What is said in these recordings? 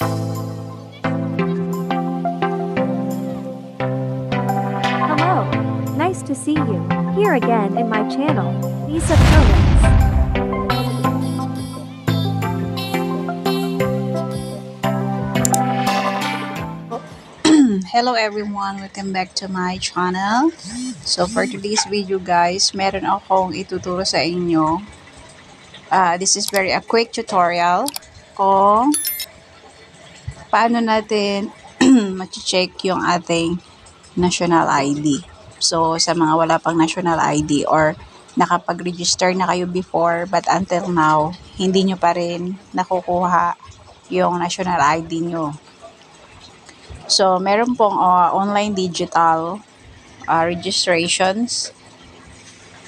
Hello. Nice to see you. Here again in my channel, Lisa Phillips. Hello everyone, welcome back to my channel. So for today's video guys, meron akong ituturo sa inyo. Ah, this is very a quick tutorial kung paano natin ma-check yung ating national ID. So sa mga wala pang national ID or nakapag-register na kayo before but until now, hindi nyo pa rin nakukuha yung national ID nyo. So, meron pong uh, online digital uh, registrations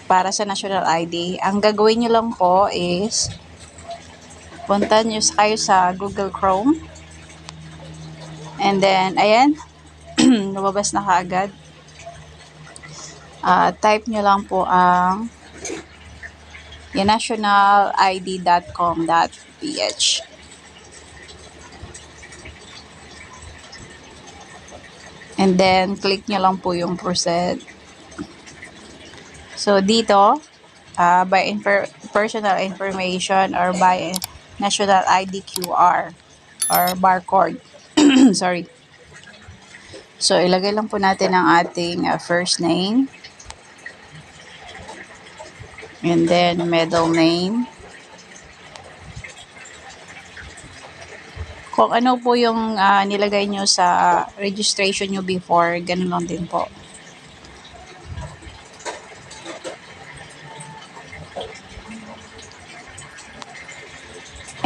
para sa national ID. Ang gagawin nyo lang po is punta nyo kayo sa Google Chrome. And then, ayan, lumabas na kaagad. Uh, type nyo lang po ang nationalid.com.ph And then, click nyo lang po yung proceed. So, dito, uh, by infor- personal information or by national ID QR or barcode. Sorry. So, ilagay lang po natin ang ating uh, first name. And then, middle name. Kung ano po yung ah, nilagay nyo sa registration nyo before, ganun lang din po.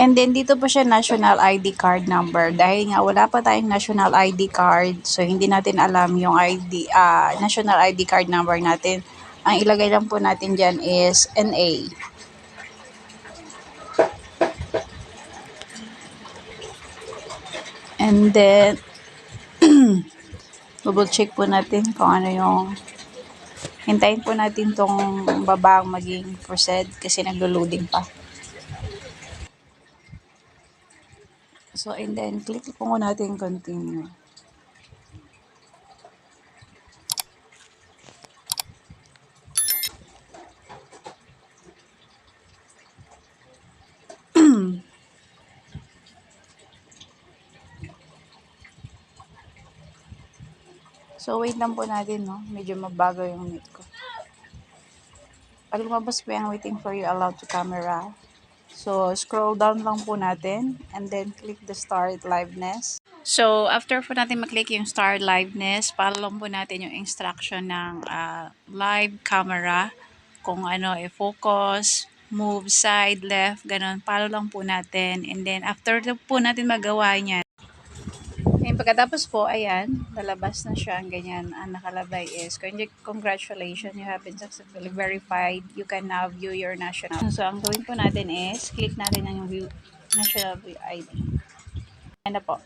And then dito po siya national ID card number. Dahil nga wala pa tayong national ID card, so hindi natin alam yung ID, ah, national ID card number natin. Ang ilagay lang po natin dyan is NA. And then, double check po natin kung ano yung hintayin po natin tong babang maging proceed kasi naglo-loading pa. So, and then, click po natin continue. So, wait lang po natin, no? Medyo mabago yung net ko. Pag lumabas po yung waiting for you, allow to camera. So, scroll down lang po natin and then click the start liveness. So, after po natin maklik yung start liveness, follow po natin yung instruction ng ah, live camera. Kung ano, i-focus, move side, left, ganun. Follow lang po natin. And then, after po natin magawa niyan, Ngayon, pagkatapos po, ayan, lalabas na siya ang ganyan. Ang nakalabay is, congra- congratulations, you have been successfully verified. You can now view your national. So, ang gawin po natin is, click natin ang view national view ID. Ayan na po.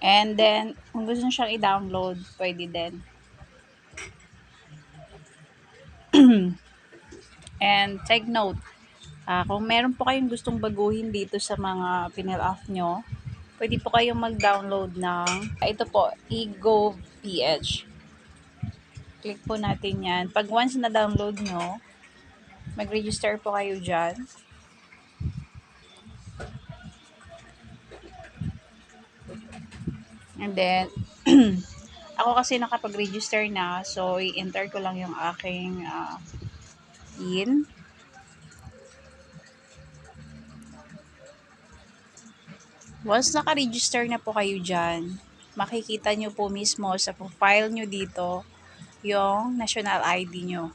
And then, kung gusto nyo siyang i-download, pwede din. And take note, Ah, kung meron po kayong gustong baguhin dito sa mga pinil off nyo, pwede po kayong mag-download ng, ah, ito po, eGov.ph. Click po natin yan. Pag once na-download nyo, mag-register po kayo dyan. And then, ako kasi nakapag-register na, so i-enter ko lang yung aking ah, PIN. Once naka-register na po kayo dyan, makikita nyo po mismo sa profile nyo dito yung national ID nyo.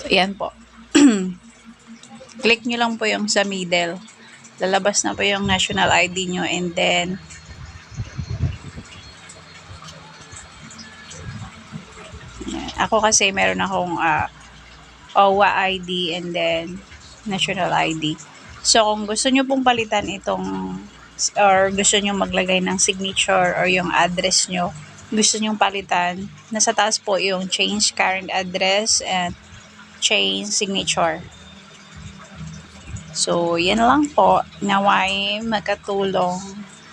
So, yan po. Click nyo lang po yung sa middle. Lalabas na po yung national ID nyo and then. Ako kasi meron akong ah, OWA ID and then national ID. So, kung gusto nyo pong palitan itong or gusto nyo maglagay ng signature or yung address nyo gusto nyong palitan, nasa taas po yung change current address and change signature. So, yan lang po. Naway makatulong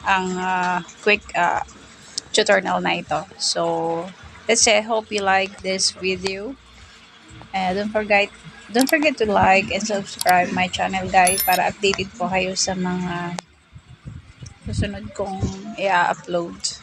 ang ah, quick ah, tutorial na ito. So, let's say, I hope you like this video. And don't forget don't forget to like and subscribe my channel guys para updated po kayo sa mga susunod kong i-upload.